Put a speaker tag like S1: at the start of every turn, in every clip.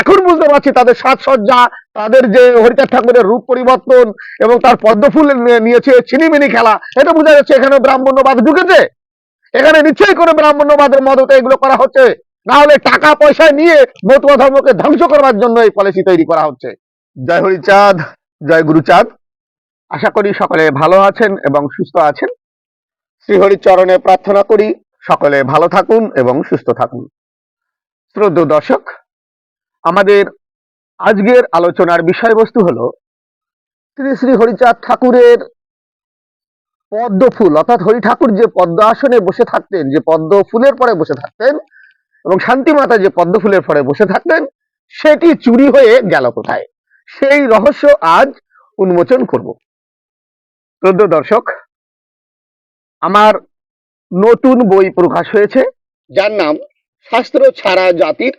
S1: এখন বুঝতে পারছি তাদের সাজসজ্জা তাদের যে হরিচাঁদ ঠাকুরের রূপ পরিবর্তন এবং তার পদ্মফুল নিয়েছে ছিনিমিনি খেলা এটা বোঝা যাচ্ছে এখানে ব্রাহ্মণ্যবাদ ঢুকেছে। এখানে নিশ্চয়ই কোনো ব্রাহ্মণ্যবাদের মদতে এগুলো করা হচ্ছে। না হলে টাকা পয়সা নিয়ে মতুয়া ধর্মকে ধ্বংস করবার জন্য এই পলিসি তৈরি করা হচ্ছে। জয় হরিচাঁদ জয় গুরুচাঁদ। আশা করি সকলে ভালো আছেন এবং সুস্থ আছেন। শ্রীহরির চরণে প্রার্থনা করি সকলে ভালো থাকুন এবং সুস্থ থাকুন। শ্রদ্ধ দর্শক আমাদের আজকের আলোচনার বিষয়বস্তু হলো শ্রী শ্রী হরিচাঁদ ঠাকুরের পদ্ম ফুল অর্থাৎ হরি ঠাকুর যে পদ্ম আসনে বসে থাকতেন, যে পদ্ম ফুলের পরে বসে থাকতেন এবং শান্তি মাতা যে পদ্ম ফুলের পরে বসে থাকতেন, সেটি চুরি হয়ে গেল কোথায়? সেই রহস্য আজ উন্মোচন করব। শ্রদ্ধ দর্শক, আমার নতুন বই প্রকাশ হয়েছে, যার নাম শাস্ত্র ছাড়া জাতির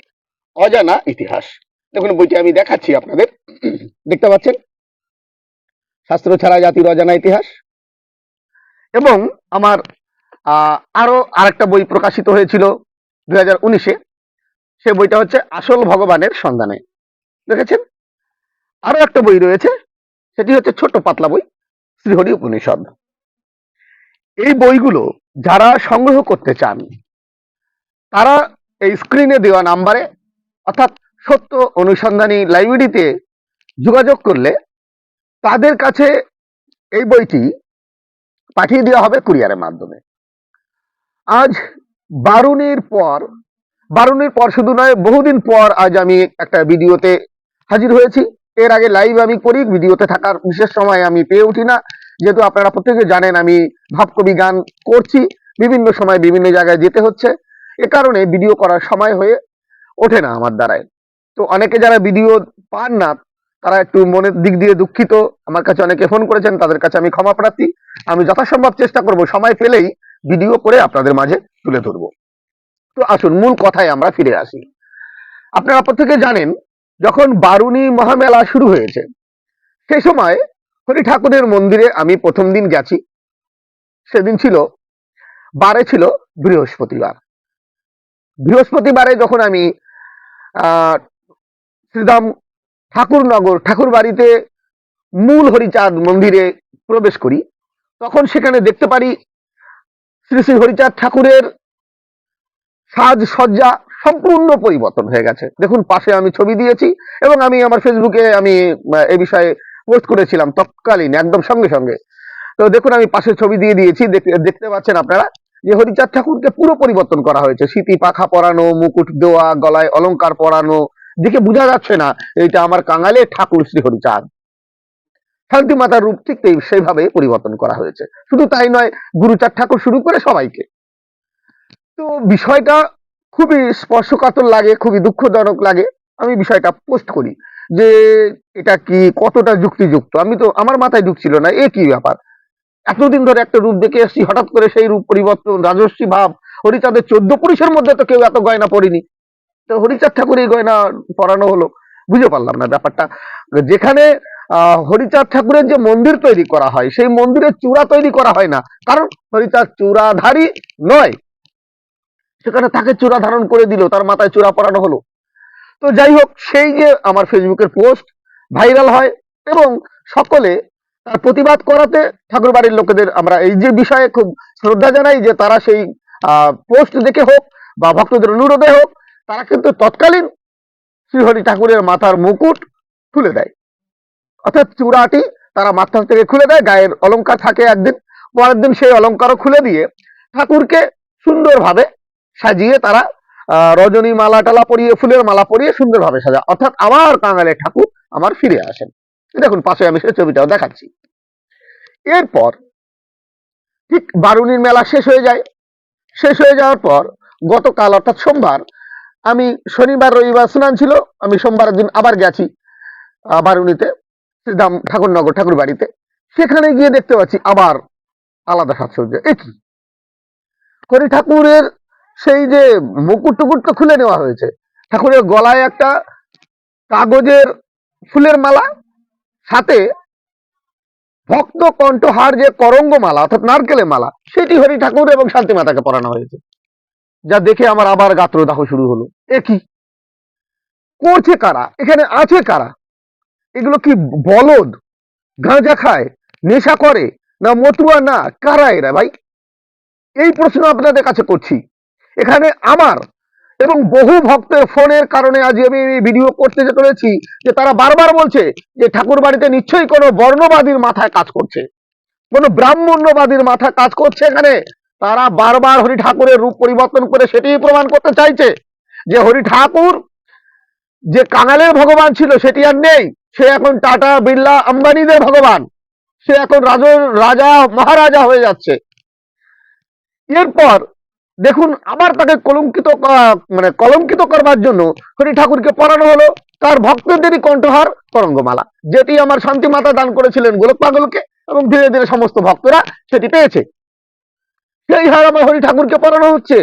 S1: অজানা ইতিহাস। দেখুন বইটি আমি দেখাচ্ছি আপনাদের। দেখতে পাচ্ছেন? শাস্ত্র ছাড়া জাতির অজানা ইতিহাস। এবং আমার আহ, আরও আরেকটা বই প্রকাশিত হয়েছিল দুই হাজার উনিশে। সে বইটা হচ্ছে আসল ভগবানের সন্ধানে। দেখেছেন? আরও একটা বই রয়েছে সেটি হচ্ছে ছোট পাতলা বই শ্রীহরি উপনিষদ। এই বইগুলো যারা সংগ্রহ করতে চান তারা এই স্ক্রিনে দেওয়া নাম্বারে অর্থাৎ সত্য অনুসন্ধানী লাইব্রেরিতে যোগাযোগ করলে তাদের কাছে এই বইটি পাঠিয়ে দেওয়া হবে কুরিয়ারের মাধ্যমে। আজ বারুনির পর বারুনির পর শুধু নয়, বহুদিন পর আজ আমি একটা ভিডিওতে হাজির হয়েছি। এর আগে লাইভ আমি করি, ভিডিওতে থাকার বিশেষ সময় আমি পেয়ে উঠি না। যেহেতু আপনারা প্রত্যেকে জানেন, আমি ভাবকবি গান করছি। বিভিন্ন সময় বিভিন্ন জায়গায় যেতে হচ্ছে। এ কারণে ভিডিও করার সময় হয়ে ওঠে না আমার দ্বারায়। তো অনেকে যারা ভিডিও পান না, তারা একটু মনের দিক দিয়ে দুঃখিত। আমার কাছে অনেকে ফোন করেছেন, তাদের কাছে আমি ক্ষমা প্রার্থী। আমি যথাসম্ভব চেষ্টা করব, সময় পেলেই ভিডিও করে আপনাদের মাঝে তুলে ধরবো। তো আসুন, মূল কথায় আমরা ফিরে আসি। আপনারা প্রত্যেকে জানেন, যখন বারুণী মহামেলা শুরু হয়েছে সেই সময় হরি ঠাকুরের মন্দিরে আমি প্রথম দিন গেছি। সেদিন ছিল, বারে ছিল বৃহস্পতিবার। বৃহস্পতিবারে যখন আমি শ্রীরাম ঠাকুরনগর ঠাকুর বাড়িতে মূল হরিচাঁদ মন্দিরে প্রবেশ করি। তখন সেখানে দেখতে পারি শ্রী শ্রী হরিচাঁদ ঠাকুরের সাজসজ্জা সম্পূর্ণ পরিবর্তন হয়ে গেছে। দেখুন, পাশে আমি ছবি দিয়েছি এবং আমি আমার ফেসবুকে আমি এ বিষয়ে পোস্ট করেছিলাম তৎকালীন, একদম সঙ্গে সঙ্গে। তো দেখুন, আমি পাশে ছবি দিয়ে দিয়েছি, দেখ- দেখতে পাচ্ছেন আপনারা। যে হরিচাঁদ ঠাকুরকে পুরো পরিবর্তন করা হয়েছে। স্মৃতি, পাখা পরানো, মুকুট দেওয়া, গলায় অলংকার পরানো, দেখে বোঝা যাচ্ছে না এটা আমার কাঙালের ঠাকুর শ্রী হরিচাঁদ। শান্তি মাতার রূপ ঠিক সেইভাবে পরিবর্তন করা হয়েছে। শুধু তাই নয়, গুরুচাঁদ ঠাকুর শুরু করে সবাইকে। তো বিষয়টা খুবই স্পর্শকাতর লাগে, খুবই দুঃখজনক লাগে। আমি বিষয়টা পোস্ট করি যে এটা কি কতটা যুক্তিযুক্ত? আমি তো আমার মাথায় ঢুকছিল না, এ কি ব্যাপার? এতদিন ধরে একটা রূপ দেখে এসেছি হঠাৎ করে সেই রূপ পরিবর্তন রাজস্বী ভাব। হরিচাঁদের চোদ্দ পুরুষের মধ্যে তো কেউ এত গয়না পড়েনি। তো হরিচাঁদ ঠাকুর এই গয়না পরানো হলো। বুঝে পারলাম না ব্যাপারটা। যেখানে আহ, হরিচাঁদ ঠাকুরের যে মন্দির তৈরি করা হয় সেই মন্দিরের চূড়া তৈরি করা হয় না। কারণ হরিচাঁদ চূড়াধারী নয়। সেখানে তাকে চূড়া ধারণ করে দিল তার মাথায় চূড়া পরানো হলো। তো যাই হোক সেই যে আমার ফেসবুকের পোস্ট ভাইরাল হয় এবং সকলে প্রতিবাদ করাতে ঠাকুর বাড়ির লোকেদের আমরা এই যে বিষয়ে খুব শ্রদ্ধা জানাই যে তারা সেই পোস্ট দেখে হোক বা ভক্তদের অনুরোধে হোক, তারা কিন্তু তৎকালীন শ্রীহরি ঠাকুরের মাথার মুকুট খুলে দেয়। অর্থাৎ চূড়াটি তারা মাথা থেকে খুলে দেয়, গায়ের অলঙ্কার থাকে একদিন, পরের দিন সেই অলংকারও খুলে দিয়ে ঠাকুরকে সুন্দরভাবে সাজিয়ে তারা রজনী মালা টালা পরিয়ে, ফুলের মালা পরিয়ে সুন্দরভাবে সাজা। অর্থাৎ আমার কাঙালের ঠাকুর আমার ফিরে আসেন। দেখুন, পাশে আমি সেই ছবিটাও দেখাচ্ছি। এরপর ঠিক বারুনির মেলা শেষ হয়ে যায়। শেষ হয়ে যাওয়ার পর গতকাল অর্থাৎ সোমবার আমি শনিবার রবিবার স্নান ছিল আমি সোমবারের দিন আবার গেছি আহ, বারুণীতে শ্রীধাম ঠাকুরনগর ঠাকুর বাড়িতে সেখানে গিয়ে দেখতে পাচ্ছি আবার আলাদা সাজসজ্জা। এ কি? হরি ঠাকুরের সেই যে মুকুট টুকুট তো খুলে নেওয়া হয়েছে ঠাকুরের গলায় একটা কাগজের ফুলের মালা সাথে ভক্ত কণ্ঠহার যে করঙ্গ মালা অর্থাৎ নারকেলের মালা, সেটি হরি ঠাকুর এবং শান্তি মাতাকে পরানো হয়েছে। যা দেখে আমার আবার গাত্রদাহ শুরু হলো। এ কি? করছে কারা? এখানে আছে কারা? এগুলো কি বলদ? গাঁজা খায়? নেশা করে? না মতুয়া না? কারা এরা ভাই? এই প্রশ্ন আপনাদের কাছে করছি। এখানে আমার এবং বহু ভক্তের ফোনের কারণে আজ আমি এই ভিডিও করতে চলেছি, যে তারা বারবার বলছে যে ঠাকুর বাড়িতে নিশ্চয়ই কোনো বর্ণবাদীর মাথায় কাজ করছে। কোনো ব্রাহ্মণ্যবাদীর মাথা কাজ করছে এখানে। তারা বারবার হরি ঠাকুরের রূপ পরিবর্তন করে সেটিই প্রমাণ করতে চাইছে যে হরি ঠাকুর যে কাঙালের ভগবান ছিল সেটি আর নেই। সে এখন টাটা, বিড়লা, আম্বানিদের ভগবান। সে এখন রাজ রাজা, মহারাজা হয়ে যাচ্ছে। এরপর দেখুন, আবার তাকে কলঙ্কিত মানে কলঙ্কিত করবার জন্য হরি ঠাকুরকে পড়ানো হলো তার ভক্তদেরই কণ্ঠহার করঙ্গমালা যেটি আমার শান্তি মাতা দান করেছিলেন গোলক পাগলকে এবং ধীরে ধীরে সমস্ত ভক্তরা সেটি পেয়েছে। সেই হার আমার হরি ঠাকুরকে পড়ানো হচ্ছে।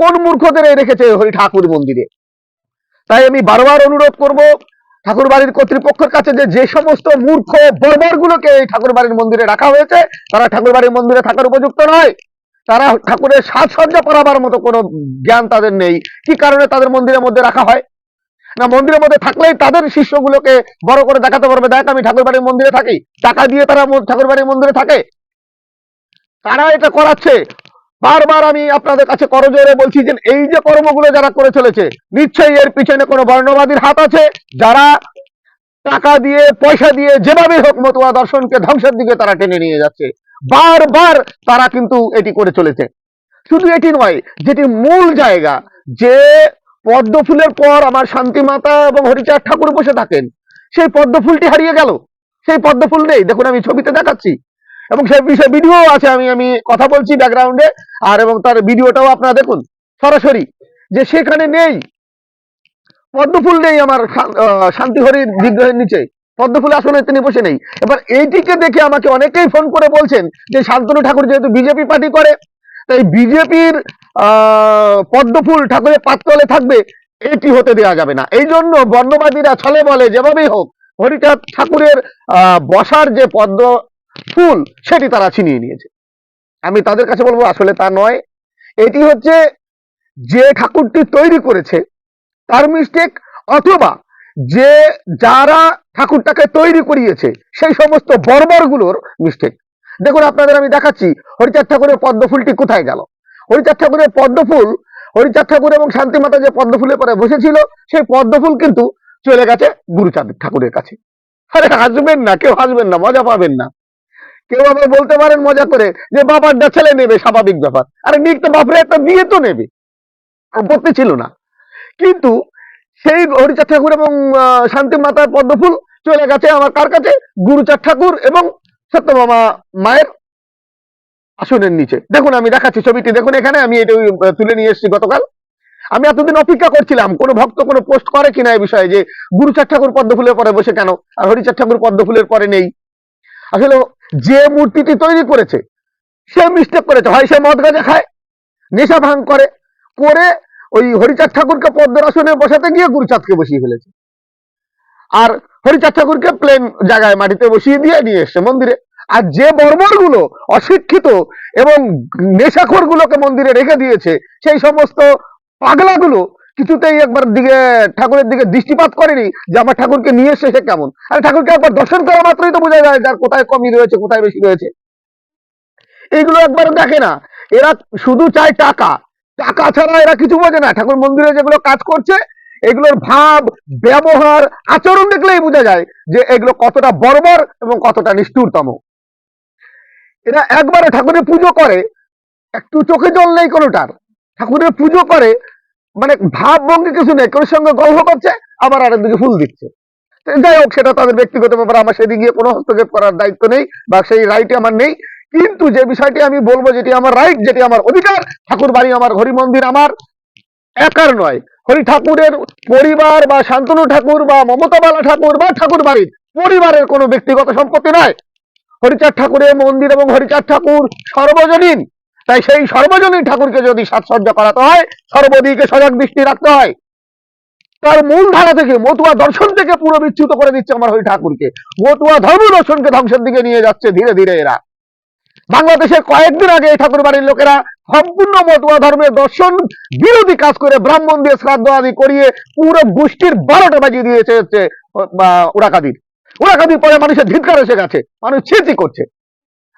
S1: কোন মূর্খদের রেখেছে হরি ঠাকুর মন্দিরে? তাই আমি বারবার অনুরোধ করব ঠাকুর বাড়ির কর্তৃপক্ষের কাছে যে যে সমস্ত মূর্খ বর্বর গুলোকে এই ঠাকুর বাড়ির মন্দিরে রাখা হয়েছে, তারা ঠাকুর বাড়ির মন্দিরে থাকার উপযুক্ত নয়। তারা ঠাকুরের সাজসজ্জা করাবার মতো কোনো জ্ঞান তাদের নেই। কি কারণে তাদের মন্দিরের মধ্যে রাখা হয়? না, মন্দিরের মধ্যে থাকলেই তাদের শিষ্যগুলোকে বড় করে দেখাতে পারবে, দেখ আমি ঠাকুর বাড়ির মন্দিরে থাকি। টাকা দিয়ে তারা ঠাকুর বাড়ির মন্দিরে থাকে। তারা এটা করাচ্ছে। বারবার আমি আপনাদের কাছে করজোরে বলছি যে, এই যে কর্মগুলো যারা করে চলেছে, নিশ্চয়ই এর পিছনে কোনো বর্ণবাদীর হাত আছে? যারা টাকা দিয়ে, পয়সা দিয়ে যেভাবে হোক মতুয়া দর্শনকে ধ্বংসের দিকে তারা টেনে নিয়ে যাচ্ছে। বারবার তারা কিন্তু এটি করে চলেছে। শুধু এটি নয় যেটি মূল জায়গা, যে পদ্ম ফুলের পর আমার শান্তি মাতা এবং হরিচাঁদ ঠাকুর বসে থাকেন, সেই পদ্ম ফুলটি হারিয়ে গেল। সেই পদ্ম ফুল নেই, দেখুন আমি ছবিতে দেখাচ্ছি। এবং সেই বিষয়ে ভিডিও আছে, আমি আমি কথা বলছি ব্যাকগ্রাউন্ডে আর এবং তার ভিডিওটাও আপনারা দেখুন, সরাসরি। যে সেখানে নেই পদ্মফুল নেই আমার শান্তি হরির বিগ্রহের নিচে। পদ্মফুল আসনে তিনি বসে নেই। এবার এইটিকে দেখে আমাকে অনেকেই ফোন করে বলছেন যে, শান্তনু ঠাকুর যেহেতু বিজেপি পার্টি করে, তাই বিজেপির পদ্মফুল ঠাকুরের পাততলে থাকবে, এটি হতে দেওয়া যাবে না। এই জন্য বর্ণবাদীরা ছলে বলে, যেভাবেই হোক, হরিচাঁদ ঠাকুরের বসার যে পদ্ম ফুল সেটি তারা ছিনিয়ে নিয়েছে। আমি তাদের কাছে বলব, আসলে তা নয়। এটি হচ্ছে যে ঠাকুরটি তৈরি করেছে, তার মিস্টেক অথবা যে যারা ঠাকুরটাকে তৈরি করিয়েছে। সেই সমস্ত বর্বরগুলোর মিস্টেক দেখুন, আপনাদের আমি দেখাচ্ছি, হরিচাঁদ ঠাকুরের পদ্মফুলটি কোথায় গেল? হরিচাঁদ ঠাকুরের পদ্ম ফুল হরিচাঁদ ঠাকুর এবং শান্তিমাতা যে পদ্মফুলের পরে বসেছিল, সেই পদ্মফুল কিন্তু চলে গেছে গুরুচাঁদ ঠাকুরের কাছে। আরে, হাসবেন না, কেউ হাসবেন না, মজা পাবেন না। কেউ আবার বলতে পারেন মজা করে যে বাবারটা ছেলে নেবে, স্বাভাবিক ব্যাপার। আরে, নিক তো বাপরে, একটা বিয়ে তো নেবে। আপত্তি ছিল না। কিন্তু সেই হরিচাঁদ ঠাকুর এবং শান্তি মাতার পদ্মফুল চলে গেছে আমার কার কাছে? গুরুচাঁদ ঠাকুর এবং সত্যমামা মায়ের আসনের নিচে। দেখুন, আমি দেখাচ্ছি ছবিটি। দেখুন এখানে আমি এটা তুলে নিয়ে এসেছি গতকাল। আমি এতদিন অপেক্ষা করছিলাম, কোন ভক্ত কোনো পোস্ট করে কিনা এই বিষয়ে যে গুরুচাঁদ ঠাকুর পদ্মফুলের পরে বসে কেন? আর হরিচাঁদ ঠাকুর পদ্মফুলের পরে নেই। আসলে যে মূর্তিটি তৈরি করেছে, সে মিস্টেক করেছে। হয় সে মদ গাঁজা খায়, নেশা ভাঙ করে করে ওই হরিচাঁদ ঠাকুরকে পদ্মের আসনে বসাতে গিয়ে গুরুচাঁদকে বসিয়ে ফেলেছে। আর হরিচাঁদ ঠাকুরকে প্লেন জায়গায় মাটিতে বসিয়ে দিয়ে নিয়ে এসছে মন্দিরে। আর যে বর্বরগুলো অশিক্ষিত এবং নেশাখোর গুলোকে মন্দিরে রেখে দিয়েছে, সেই সমস্ত পাগলা গুলো কিছুতেই একবার দিকে, ঠাকুরের দিকে দৃষ্টিপাত করেনি যে আমার ঠাকুরকে নিয়ে এসে সে কেমন। আর ঠাকুরকে একবার দর্শন করা মাত্রই তো বোঝা যায় যার কোথায় কমই রয়েছে, কোথায় বেশি রয়েছে। এইগুলো একবার দেখে না। এরা শুধু চায় টাকা। টাকা ছাড়া এরা কিছু বোঝে না। ঠাকুর মন্দিরে যেগুলো কাজ করছে, এগুলোর ভাব, ব্যবহার, আচরণ দেখলেই বোঝা যায় যে এগুলো কতটা বর্বর এবং কতটা নিষ্ঠুরতম। এরা একবারে ঠাকুরের পুজো করে, একটু চোখে জল নেই কোনোটার। ঠাকুরের পুজো করে মানে ভাব ভঙ্গি কিছু নেই কারোর সঙ্গে গল্প করছে, আবার আরেকদিকে ফুল দিচ্ছে। যাই হোক, সেটা তাদের ব্যক্তিগত ব্যাপার, আমার সেদিকে গিয়ে কোনো হস্তক্ষেপ করার দায়িত্ব নেই, বা সেই রাইট আমার নেই। কিন্তু যে বিষয়টি আমি বলব যেটি আমার রাইট যেটি আমার অধিকার, ঠাকুর বাড়ি আমার, হরি মন্দির আমার, একার নয়। হরি ঠাকুরের পরিবার বা শান্তনু ঠাকুর বা মমতাবালা ঠাকুর বা ঠাকুর বাড়ির পরিবারের কোনো ব্যক্তিগত সম্পত্তি নয় হরিচাঁদ ঠাকুরের মন্দির এবং হরিচাঁদ ঠাকুর সর্বজনীন। তাই সেই সর্বজনীন ঠাকুরকে যদি সাজসজ্জা করাতে হয়, সর্বদিকে সজাগ দৃষ্টি রাখতে হয়। তার মূল ধারা থেকে, মতুয়া দর্শন থেকে পুরো বিচ্যুত করে দিচ্ছে আমার হরি ঠাকুরকে। মতুয়া ধর্ম দর্শনকে ধ্বংসের দিকে নিয়ে যাচ্ছে ধীরে ধীরে এরা। বাংলাদেশে কয়েকদিন আগে এই ঠাকুর বাড়ির লোকেরা সম্পূর্ণ মতুয়া ধর্মের দর্শন বিরোধী কাজ করে ব্রাহ্মণ দিয়ে শ্রাদ্ধ আদি করিয়ে পুরো গোষ্ঠীর বারোটা বাজিয়ে দিয়েছে হচ্ছে উড়াকাদির। উড়াকাদির পরে মানুষের ধিৎকার এসে গেছে, মানুষ ছেঁচি করছে।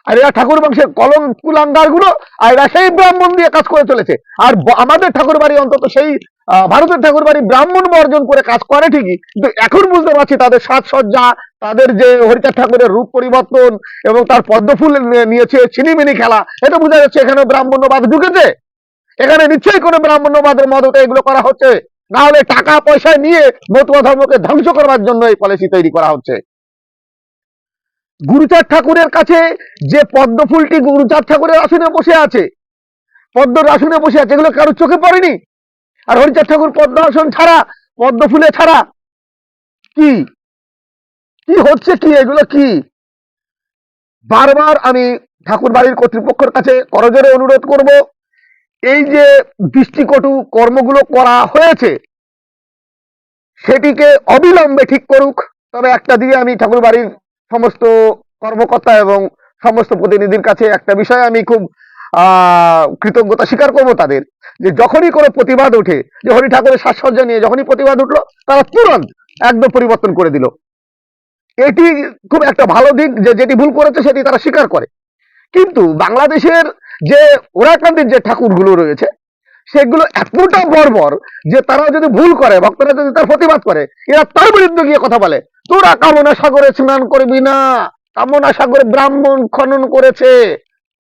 S1: আর এরা ঠাকুর বংশের কলম, কুলাঙ্গারগুলো, আর এরা সেই ব্রাহ্মণ দিয়ে কাজ করে চলেছে। আর আমাদের ঠাকুর বাড়ি অন্তত সেই ভারতের ঠাকুর বাড়ি ব্রাহ্মণ বর্জন করে কাজ করে ঠিকই, কিন্তু এখন বুঝতে পারছি তাদের সাজসজ্জা, তাদের যে হরিচাঁদ ঠাকুরের রূপ পরিবর্তন এবং তার পদ্মফুল নিয়ে- নিয়েছে চিনিমিনি খেলা এটা বোঝা যাচ্ছে এখানে ব্রাহ্মণ্যবাদ ঢুকেছে। এখানে নিশ্চয়ই কোনো ব্রাহ্মণ্যবাদের মদতে এগুলো করা হচ্ছে। না হলে টাকা পয়সা নিয়ে মতুয়া ধর্মকে ধ্বংস করবার জন্য এই পলিসি তৈরি করা হচ্ছে। গুরুচাঁদ ঠাকুরের কাছে যে পদ্ম ফুলটি গুরুচাঁদ ঠাকুরের আসনে বসে আছে, পদ্মর আসনে বসে আছে, এগুলো কারোর চোখে পড়েনি? আর হরিচাঁদ ঠাকুর পদ্ম আসন ছাড়া, পদ্ম ফুলে ছাড়া কি? কি হচ্ছে কি? এগুলো কি? বারবার আমি ঠাকুর বাড়ির কর্তৃপক্ষের কাছে করজোরে অনুরোধ করব, এই যে দৃষ্টিকটু কর্মগুলো করা হয়েছে, সেটিকে অবিলম্বে ঠিক করুক, তবে একটা দিয়ে আমি ঠাকুর বাড়ির সমস্ত কর্মকর্তা এবং সমস্ত প্রতিনিধির কাছে একটা বিষয় আমি খুব কৃতজ্ঞতা স্বীকার করব তাদের, যে যখনই কোনো প্রতিবাদ ওঠে যে হরি ঠাকুরের সাজসজ্জা নিয়ে যখনই প্রতিবাদ উঠল, তারা তুরন্ত একদম পরিবর্তন করে দিল। এটি খুব একটা ভালো দিক যে যেটি ভুল করেছে সেটি তারা স্বীকার করে। কিন্তু বাংলাদেশের যে ওরাকান্দির যে ঠাকুরগুলো রয়েছে, সেগুলো এতটা বর্বর যে তারা যদি ভুল করে, ভক্তরা যদি তার প্রতিবাদ করে, এরা তার বিরুদ্ধে গিয়ে কথা বলে। তোরা কামনা সাগরে স্নান করবি না, কামনা সাগরে ব্রাহ্মণ খনন করেছে।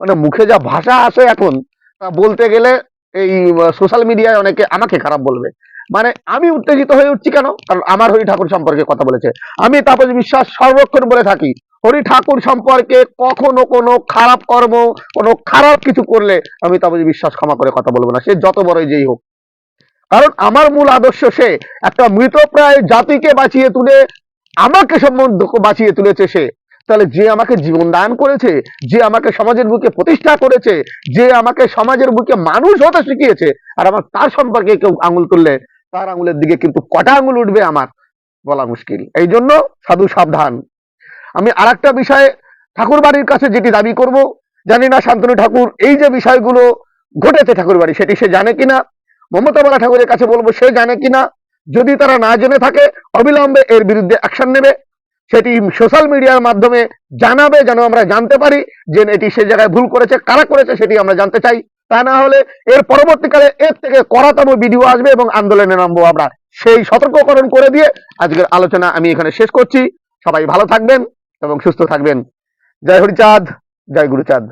S1: মানে মুখে যা ভাষা আসে এখন বলতে গেলে এই সোশ্যাল মিডিয়ায় অনেকে আমাকে খারাপ বলবে। মানে আমি উত্তেজিত হয়ে উঠছি কেন? কারণ আমার হরি ঠাকুর সম্পর্কে কথা বলেছে। আমি তাপস বিশ্বাস সর্বক্ষণ বলে থাকি, হরি ঠাকুর সম্পর্কে কখনো কোনো খারাপ কর্ম, কোনো খারাপ কিছু করলে আমি তাপস বিশ্বাস ক্ষমা করে কথা বলব না। সে যত বড়ই যেই হোক। কারণ আমার মূল আদর্শ সে, একটা মৃতপ্রায় জাতিকে বাঁচিয়ে তুলে আমাকে সম্বন্ধ বাঁচিয়ে তুলেছে সে। তাহলে যে আমাকে জীবন দান করেছে, যে আমাকে সমাজের বুকে প্রতিষ্ঠা করেছে, যে আমাকে সমাজের বুকে মানুষ হতে শিখিয়েছে, আর আমার তার সম্পর্কে কেউ আঙুল তুললে তার আঙুলের দিকে কিন্তু কটা আঙুল উঠবে আমার বলা মুশকিল। এই জন্য সাধু সাবধান। আমি আর একটা বিষয়ে ঠাকুর বাড়ির কাছে যেটি দাবি করব, জানি না শান্তনু ঠাকুর, এই যে বিষয়গুলো ঘটেছে ঠাকুর বাড়ি সেটি সে জানে কিনা? মমতা বালা ঠাকুরের কাছে বলব, সে জানে কিনা? যদি তারা না জেনে থাকে অবিলম্বে এর বিরুদ্ধে অ্যাকশন নেবে। সেটি সোশ্যাল মিডিয়ার মাধ্যমে জানাবে যেন আমরা জানতে পারি যে এটি সে জায়গায় ভুল করেছে, কারা করেছে সেটি আমরা জানতে চাই। তা না হলে এর পরবর্তীকালে এর থেকে করাতম ভিডিও আসবে এবং আন্দোলনে নামবো আমরা। সেই সতর্ককরণ করে দিয়ে আজকের আলোচনা আমি এখানে শেষ করছি। সবাই ভালো থাকবেন এবং সুস্থ থাকবেন। জয় হরিচাঁদ, জয় গুরুচাঁদ।